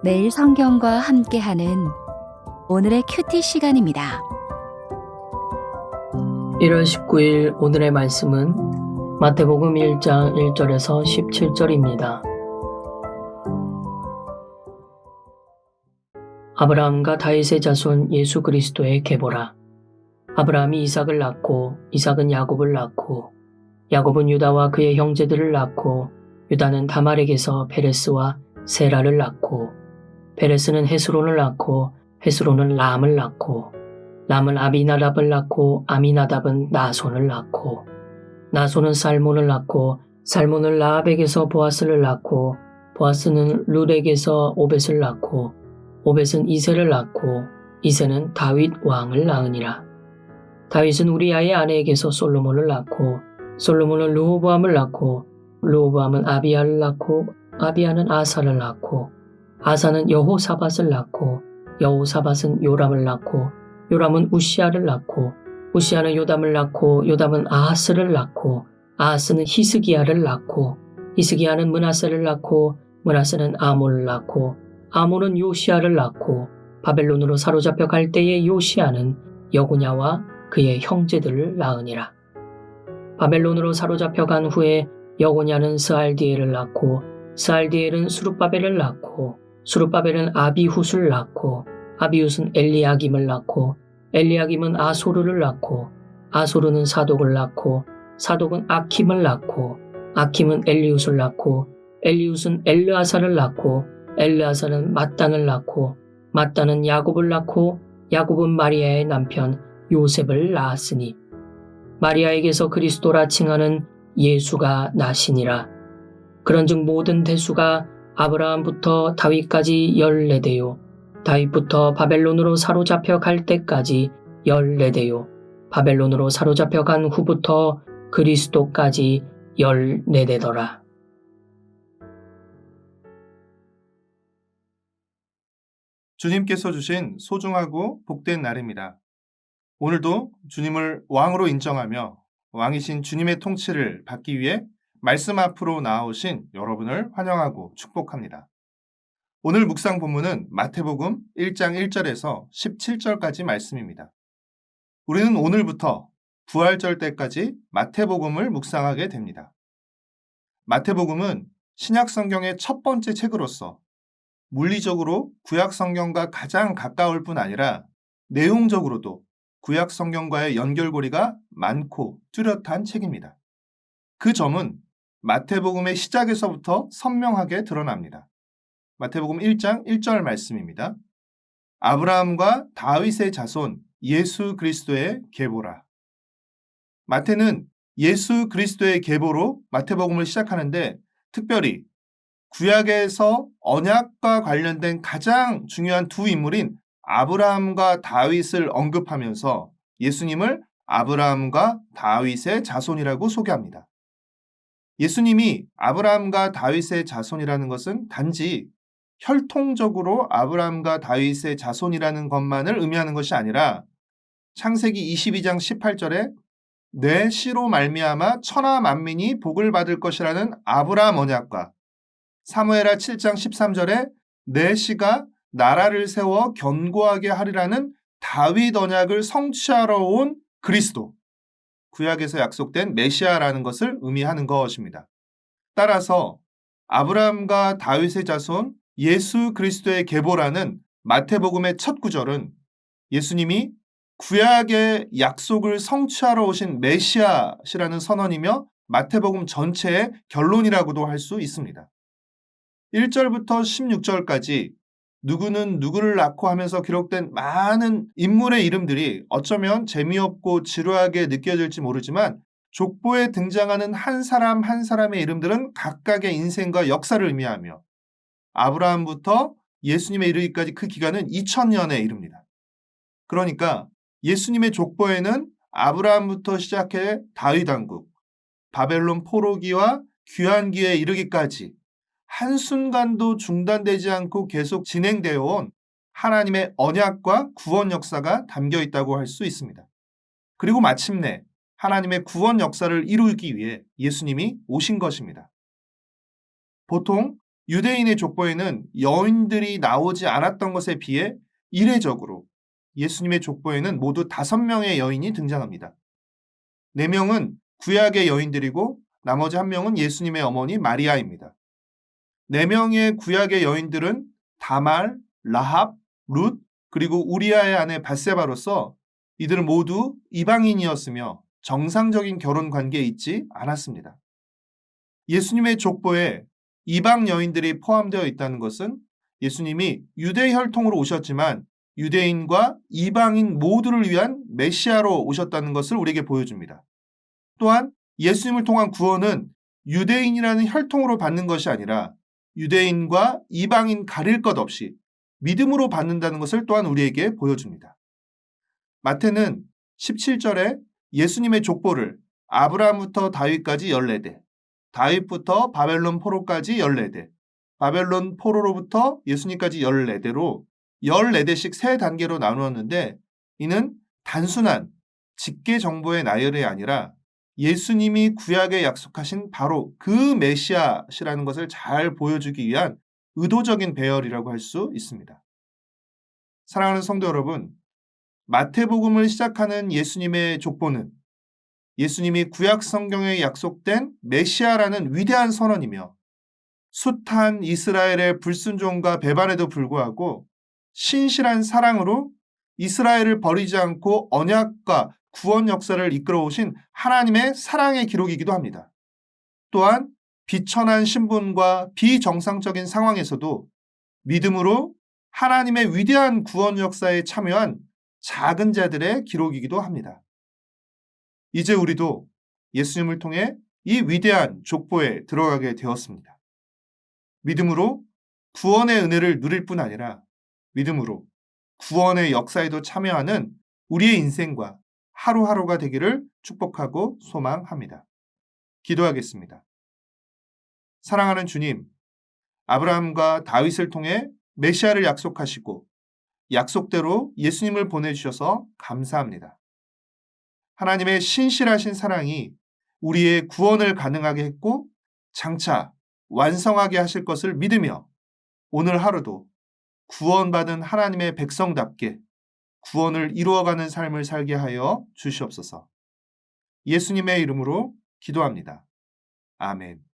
매일 성경과 함께하는 오늘의 큐티 시간입니다. 1월 19일 오늘의 말씀은 마태복음 1장 1절에서 17절입니다. 아브라함과 다윗의 자손 예수 그리스도의 계보라. 아브라함이 이삭을 낳고 이삭은 야곱을 낳고 야곱은 유다와 그의 형제들을 낳고 유다는 다말에게서 페레스와 세라를 낳고 페레스는 헤스론을 낳고 헤스론은 람을 낳고 람은 아비나답을 낳고 아미나답은 나손을 낳고 나손은 살몬을 낳고 살몬은 라합에게서 보아스를 낳고 보아스는 룰에게서 오벳을 낳고 오벳은 이세를 낳고 이세는 다윗 왕을 낳으니라. 다윗은 우리아의 아내에게서 솔로몬을 낳고 솔로몬은 르호보암을 낳고 르호보암은 아비야를 낳고 아비야는 아사를 낳고 아사는 여호사밧을 낳고 여호사밧은 요람을 낳고 요람은 우시아를 낳고 우시아는 요담을 낳고 요담은 아하스를 낳고 아하스는 히스기야를 낳고 히스기야는 문하세를 낳고 문하세는 아몬을 낳고 아몬은 요시아를 낳고 바벨론으로 사로잡혀 갈 때의 요시아는 여구냐와 그의 형제들을 낳으니라. 바벨론으로 사로잡혀 간 후에 여고냐는 스알디엘을 낳고 스알디엘은 수룹바벨을 낳고 수룹바벨은 아비훗을 낳고 아비훗은 엘리야김을 낳고 엘리야김은 아소르를 낳고 아소르는 사독을 낳고 사독은 아킴을 낳고 아킴은 엘리훗을 낳고 엘리훗은 엘르아사를 낳고 엘르아사는 마땅을 낳고 마땅은 야곱을 낳고 야곱은 마리아의 남편 요셉을 낳았으니 마리아에게서 그리스도라 칭하는 예수가 나시니라. 그런즉 모든 대수가 아브라함부터 다윗까지 열네대요. 다윗부터 바벨론으로 사로잡혀 갈 때까지 열네대요. 바벨론으로 사로잡혀 간 후부터 그리스도까지 열네대더라. 주님께서 주신 소중하고 복된 날입니다. 오늘도 주님을 왕으로 인정하며 왕이신 주님의 통치를 받기 위해 말씀 앞으로 나아오신 여러분을 환영하고 축복합니다. 오늘 묵상 본문은 마태복음 1장 1절에서 17절까지 말씀입니다. 우리는 오늘부터 부활절 때까지 마태복음을 묵상하게 됩니다. 마태복음은 신약 성경의 첫 번째 책으로서 물리적으로 구약 성경과 가장 가까울 뿐 아니라 내용적으로도 구약 성경과의 연결고리가 많고 뚜렷한 책입니다. 그 점은 마태복음의 시작에서부터 선명하게 드러납니다. 마태복음 1장 1절 말씀입니다. 아브라함과 다윗의 자손 예수 그리스도의 계보라. 마태는 예수 그리스도의 계보로 마태복음을 시작하는데 특별히 구약에서 언약과 관련된 가장 중요한 두 인물인 아브라함과 다윗을 언급하면서 예수님을 아브라함과 다윗의 자손이라고 소개합니다. 예수님이 아브라함과 다윗의 자손이라는 것은 단지 혈통적으로 아브라함과 다윗의 자손이라는 것만을 의미하는 것이 아니라 창세기 22장 18절에 내 씨로 말미암아 천하 만민이 복을 받을 것이라는 아브라함 언약과 사무엘하 7장 13절에 내 씨가 나라를 세워 견고하게 하리라는 다윗 언약을 성취하러 온 그리스도 구약에서 약속된 메시아라는 것을 의미하는 것입니다. 따라서 아브라함과 다윗의 자손 예수 그리스도의 계보라는 마태복음의 첫 구절은 예수님이 구약의 약속을 성취하러 오신 메시아시라는 선언이며 마태복음 전체의 결론이라고도 할 수 있습니다. 1절부터 16절까지 누구는 누구를 낳고 하면서 기록된 많은 인물의 이름들이 어쩌면 재미없고 지루하게 느껴질지 모르지만 족보에 등장하는 한 사람 한 사람의 이름들은 각각의 인생과 역사를 의미하며 아브라함부터 예수님에 이르기까지 그 기간은 2000년에 이릅니다. 그러니까 예수님의 족보에는 아브라함부터 시작해 다윗 왕국, 바벨론 포로기와 귀환기에 이르기까지 한순간도 중단되지 않고 계속 진행되어 온 하나님의 언약과 구원 역사가 담겨 있다고 할 수 있습니다. 그리고 마침내 하나님의 구원 역사를 이루기 위해 예수님이 오신 것입니다. 보통 유대인의 족보에는 여인들이 나오지 않았던 것에 비해 이례적으로 예수님의 족보에는 모두 다섯 명의 여인이 등장합니다. 네 명은 구약의 여인들이고 나머지 한 명은 예수님의 어머니 마리아입니다. 네 명의 구약의 여인들은 다말, 라합, 룻, 그리고 우리아의 아내 바세바로서 이들은 모두 이방인이었으며 정상적인 결혼 관계에 있지 않았습니다. 예수님의 족보에 이방 여인들이 포함되어 있다는 것은 예수님이 유대 혈통으로 오셨지만 유대인과 이방인 모두를 위한 메시아로 오셨다는 것을 우리에게 보여줍니다. 또한 예수님을 통한 구원은 유대인이라는 혈통으로 받는 것이 아니라 유대인과 이방인 가릴 것 없이 믿음으로 받는다는 것을 또한 우리에게 보여줍니다. 마태는 17절에 예수님의 족보를 아브라함부터 다윗까지 14대, 다윗부터 바벨론 포로까지 14대, 바벨론 포로로부터 예수님까지 14대로 14대씩 세 단계로 나누었는데 이는 단순한 직계 정보의 나열이 아니라 예수님이 구약에 약속하신 바로 그 메시아시라는 것을 잘 보여주기 위한 의도적인 배열이라고 할 수 있습니다. 사랑하는 성도 여러분, 마태복음을 시작하는 예수님의 족보는 예수님이 구약 성경에 약속된 메시아라는 위대한 선언이며 숱한 이스라엘의 불순종과 배반에도 불구하고 신실한 사랑으로 이스라엘을 버리지 않고 언약과 구원 역사를 이끌어 오신 하나님의 사랑의 기록이기도 합니다. 또한 비천한 신분과 비정상적인 상황에서도 믿음으로 하나님의 위대한 구원 역사에 참여한 작은 자들의 기록이기도 합니다. 이제 우리도 예수님을 통해 이 위대한 족보에 들어가게 되었습니다. 믿음으로 구원의 은혜를 누릴 뿐 아니라 믿음으로 구원의 역사에도 참여하는 우리의 인생과 하루하루가 되기를 축복하고 소망합니다. 기도하겠습니다. 사랑하는 주님, 아브라함과 다윗을 통해 메시아를 약속하시고 약속대로 예수님을 보내주셔서 감사합니다. 하나님의 신실하신 사랑이 우리의 구원을 가능하게 했고 장차 완성하게 하실 것을 믿으며 오늘 하루도 구원받은 하나님의 백성답게 구원을 이루어가는 삶을 살게 하여 주시옵소서. 예수님의 이름으로 기도합니다. 아멘.